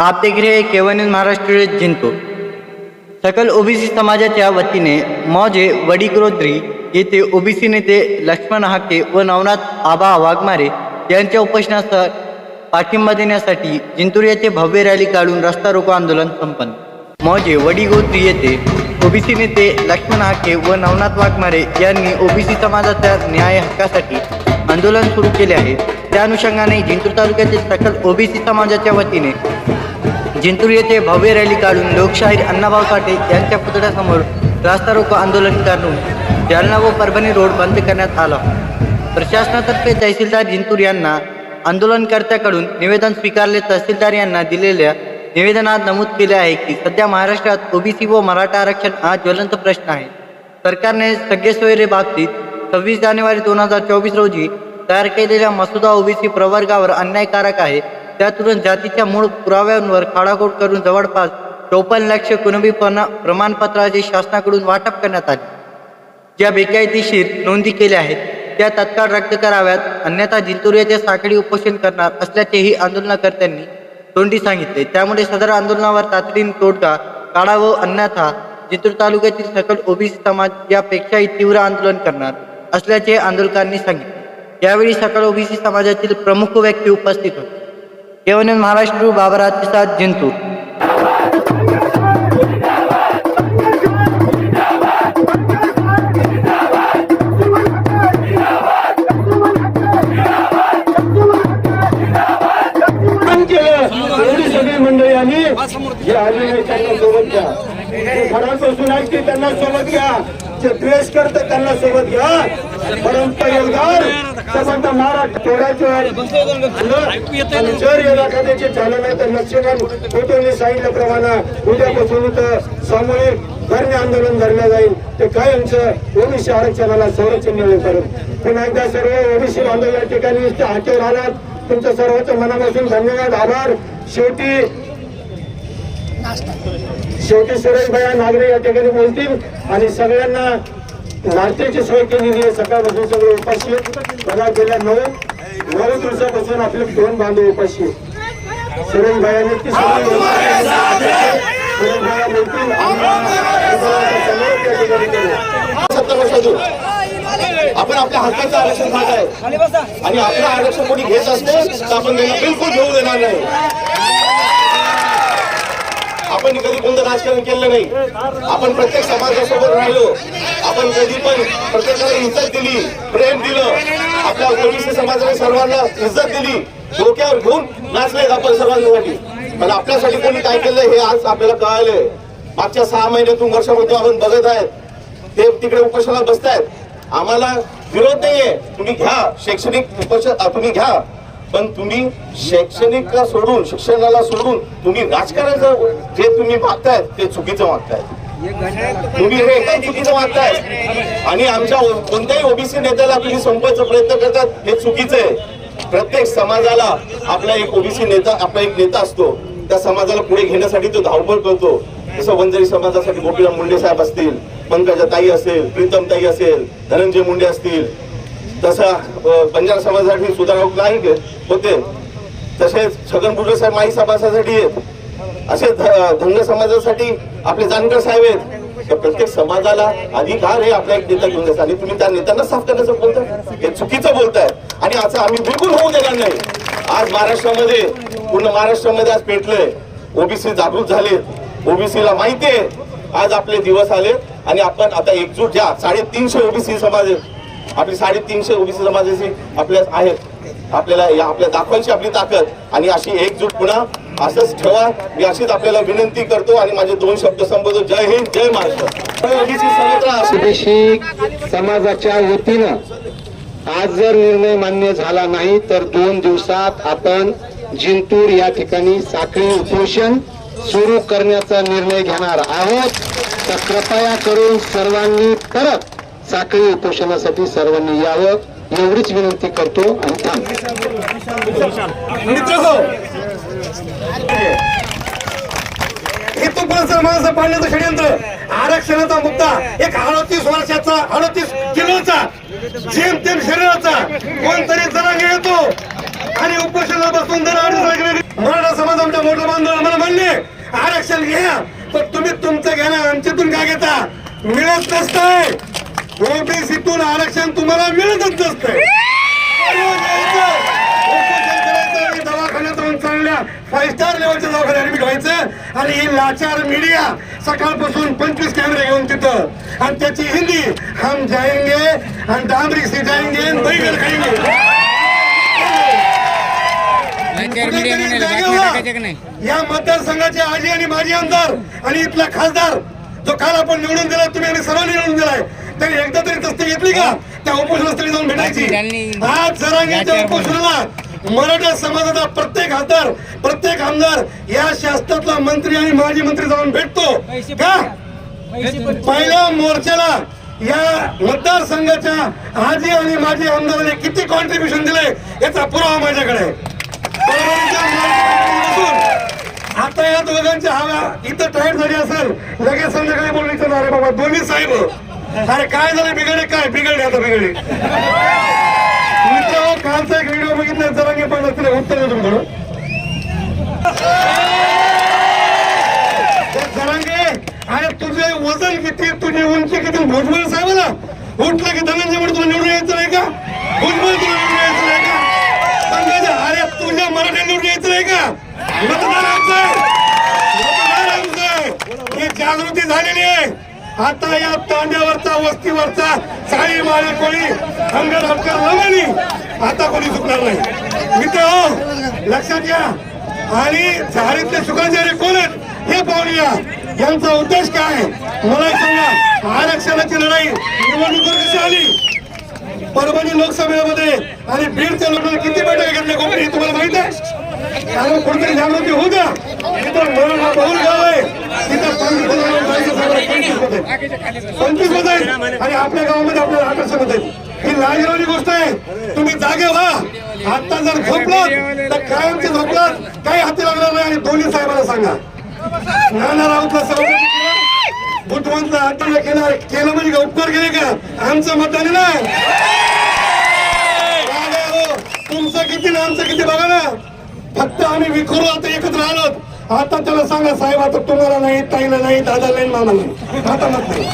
आप देख रहे हैं महाराष्ट्र जिंतूर सकल ओबीसी समाजाच्या वतीने मौजे वडीक्रोद्री येथे ओबीसी नेते लक्ष्मण हाके व नवनाथ आबा वाघमारे यांच्या उपोषणास पाठिंबा देण्यासाठी जिंतूर येथे भव्य रॅली काढून रस्ता रोको आंदोलन संपन्न। मौजे वडीगोत्री येथे ओबीसी नेते लक्ष्मण हाके व नवनाथ वाघमारे यांनी ओबीसी समाजाच्या न्याय हक्कासाठी आंदोलन सुरू केले आहे। त्या अनुषंगाने जिंतूर तालुक्यातील सकल ओबीसी समाजाच्या वतीने जिंतूर येथे भव्य रॅली काढून लोकशाहीर अण्णाभाऊ साठे यांच्या पुतळ्यासमोर रास्ता रोको आंदोलन करून जालना व परभणी रोड बंद करण्यात आला. प्रशासनातर्फे तहसीलदार जिंतूर यांना आंदोलनकर्त्याकडून निवेदन स्वीकारले तहसीलदार यांना दिलेल्या निवेदनात नमूद केले आहे की सध्या महाराष्ट्रात ओबीसी व मराठा आरक्षण हा ज्वलंत प्रश्न आहे. सरकारने सगळे बाबतीत सव्वीस जानेवारी दोन हजार चोवीस रोजी तयार केलेल्या मसुदा ओबीसी प्रवर्गावर अन्यायकारक आहे त्यातून जातीच्या मूळ पुराव्यांवर खाडाखोड करून जवळपास चौपन्न लक्ष कुणबी प्रमाणपत्राचे शासनाकडून वाटप करण्यात आले. ज्या बेकायदेशीर नोंदी केल्या आहेत त्या तत्काळ रद्द कराव्यात अन्यथा जिंतुर्याचे साखळी उपोषण करणार असल्याचेही आंदोलनकर्त्यांनी तोंडी सांगितले. त्यामुळे सदर आंदोलनावर तातडीने तोडगा काढावं अन्यथा जिंतूर तालुक्यातील सकल ओबीसी समाज यापेक्षाही तीव्र आंदोलन करणार असल्याचे आंदोलकांनी सांगितले. यावेळी सकल ओबीसी समाजातील प्रमुख व्यक्ती उपस्थित होते. केवळ महाराष्ट्र बाबरात प्रसाद जिंतूर सगळी मंडळी त्यांना सोबत घ्या. जे घरात बसून त्यांना सोबत घ्या. द्वेष करते त्यांना सोबत घ्या. परंतु योगदार संबंध महाराष्ट्र तोडायचं जर या एखाद्याचे झालं नाही तर लक्ष्मण फोटोने सांगितल्याप्रमाणे उद्यापासून तर सामूहिक धरणे आंदोलन धरलं जाईल. ते काय आमचं ओबीसी आरक्षणाला संरक्षण मिळेल करून पुन्हा एकदा सर्व ओबीसी बांधव या ठिकाणी हाकेवर आलात तुमच्या सर्वच मनापासून धन्यवाद आभार. शेवटी शेवटी सुरेश भैया नागरे या ठिकाणी बोलतील आणि सगळ्यांना नाश्त्याची सोय केलेली आहे. सकाळपासून सगळे उपाशी मला गेल्या नऊ नऊ दिवसापासून आपले दोन बांधव उपाशी सुरेश भैयाने ती आपण आपल्या हक्काचं आरक्षण खात आहे. आणि आपलं आरक्षण कोणी घेत असतो तर आपण त्यांना बिलकुल घेऊ देणार नाही. आपण कधी कोणतं राजकारण केलं नाही. आपण प्रत्येक समाजासोबत राहिलो. आपण कधी पण प्रत्येकाला इज्जत दिली प्रेम दिलं. आपल्या ओबीसी समाजाने सर्वांना इज्जत दिली. डोक्यावर घेऊन नाचले आपण सर्वांसाठी. पण आपल्यासाठी कोणी काय केलं हे आज आपल्याला कळालंय. मागच्या सहा महिन्यातून वर्षामध्ये आपण बघत आहेत. ते तिकडे उपोषणाला बसतायत. आम्हाला विरोध नाहीये. तुम्ही घ्या. शैक्षणिक उपोषण तुम्ही घ्या. पण तुम्ही शैक्षणिक सोडून शिक्षणाला सोडून तुम्ही राजकारणाचं जे तुम्ही मागताय ते चुकीचं मागताय. तुम्ही हे एकदम चुकीचं मागताय. आणि आमच्या कोणत्याही ओबीसी नेत्याला तुम्ही संपवायचा प्रयत्न करतात हे चुकीचं आहे. प्रत्येक समाजाला आपला एक ओबीसी नेता आपला एक नेता असतो. त्या समाजाला पुढे घेण्यासाठी तो धावपळ करतो. जसं वंजारी समाजासाठी गोपीराम मुंडे साहेब असतील पंकजा ताई असेल प्रीतम ताई असेल धनंजय मुंडे असतील तसा अ, बंजारा समाजासाठी सुधारक नाईक होते. तसेच छगन भुजबळ साहेब माई समाजासाठी आहेत. असे धनगर समाजासाठी आपले जानकर साहेब आहेत. तर प्रत्येक समाजाला अधिकार हे आपला एक नेता घेऊन जायचा आणि तुम्ही त्या नेत्यांना साफ करण्याचं बोलताय. हे चुकीचं बोलताय. आणि असं आम्ही बिलकुल होऊ देणार नाही. आज महाराष्ट्रामध्ये पूर्ण महाराष्ट्रामध्ये आज पेटलंय. ओबीसी जागृत झाले ओबीसीला माहिती आहे. आज आपले दिवस आले आणि आपण आता एकजूट ज्या साडेतीनशे ओबीसी समाज आहेत आपली साडेतीनशे ओबीसी समाजाची आपल्या आहेत. आपल्याला या आपल्या दाखवायची आपली ताकद. आणि अशी एकजूट पुन्हा असंच ठेवा. मी अशीच आपल्याला विनंती करतो आणि माझे दोन शब्द संबोधतो जय हिंद जय महाराष्ट्र. समाजाच्या वतीनं आज जर निर्णय मान्य झाला नाही तर दोन दिवसात आपण जिंतूर या ठिकाणी साखळी उपोषण सुरू करण्याचा निर्णय घेणार आहोत. तर कृपया करून सर्वांनी परत साखळी उपोषणासाठी सर्वांनी यावं एवढीच विनंती करतो आणि थांबतो हे पण षडयंत्र. आरक्षणाचा मुद्दा एक अडतीस वर्षाचा अडतीस किलोचा जेम तेम शरीराचा कोणतरी जरा येतो. आणि उपोषणाला बसून जरा अडीच मराठा समाज आमच्या मोठ्या बांधव आम्हाला आरक्षण घ्या पण तुम्ही तुमचं घ्या ना आमच्यातून काय घेता? मिळत नसतंय. ओबीसीतून आरक्षण तुम्हाला मिळतच नसतंय. दवाखान्यात राहून चांगल्या फाईव्ह स्टार लेवलच्या दवाखान्यात ऍडमिट व्हायचं आणि ही लाचार मीडिया सकाळपासून पंचवीस कॅमेरे घेऊन तिथं. आणि त्याची हिंदी हम जाएंगे आणि डांबरी से जाएंगे बैगन खाएंगे. या मतदारसंघाचे आजी आणि माजी आमदार आणि इथला खासदार जो काल आपण निवडून दिला तुम्ही आणि सर्वांनी निवडून दिलाय. तरी एकदा तरी तस्ती घेतली का? त्या उपोषणास्थळी जाऊन भेटायची. आज जरांगीच्या उपोषणाला. मराठा समाजाचा प्रत्येक खासदार प्रत्येक आमदार या शासनातला मंत्री आणि माजी मंत्री जाऊन भेटतो. का? पहिल्या मोर्चाला या मतदारसंघाच्या आजी आणि माजी आमदारांनी किती कॉन्ट्रीब्युशन दिले याचा पुरावा माझ्याकडे आता या दोघांची हवा इथं टाईट झाली असेल लगेच संध्याकाळी विचारणार अरे बाबा. दोन्ही साहेब. अरे काय झालं? बिघडे काय? बिघडले आता बिघडले. तुमच्या कालचा एक व्हिडिओ बघितला जरांगे पण असतील उत्तर देतो तुमकडं जरांगे अरे तुझे वजन किती? तुझी उंची किती? भुजबळ साहेबाला उठलं की धनंजय म्हणून तुला निवडून यायचं नाही का? भुजबळ तुला निवडून यायचं नाही का? पंकजा अरे तुझ्या मराठी निवडून यायचं नाही का? मतदार आमचं मतदार आमचं ही जागृती झालेली आहे. आता या तांड्यावरचा वस्तीवरचा साडी माळे कोणी हंगर हटकर लवणी आता कोणी चुकणार नाही. मित्र हो, लक्षात घ्या. आणि झाडीतले सुखाचार्य कोण आहेत हे पाहूया यांचा उद्देश काय? आहे? मला सांगा आरक्षणाची लढाई निवडणुकीवर कशी आली? परभणी लोकसभेमध्ये आणि बीडच्या लोकांना किती बैठका घेतल्या कोणी तुम्हाला माहीत आहे? कारण कोणतरी जागृती होऊ द्या. तिथं मरण बहुल गाव आहे. तिथं पंचवीस पंचवीस आहेत आणि आपल्या गावामध्ये आपल्याला आकर्षण होत. ही लाजवानी गोष्ट आहे. तुम्ही जागे व्हा. आता जर झोपलात तर कायमचे झोपलात. काही हाती लागणार नाही आणि दोन्ही साहेबांना सांगा. नाना राऊतला सभापती केला. बुद्धवंतला अटल केला. केलं म्हणजे का उपकार केले का? आमचं मतदान नाही हो, तुमचं किती ना आमचं किती बघा ना. फक्त आम्ही विखुरू आता एकत्र आलोत आता त्याला सांगा साहेब आता तुम्हाला नाही ताईला नाही दादाला नाही मामाला नाही. आता मत नाही.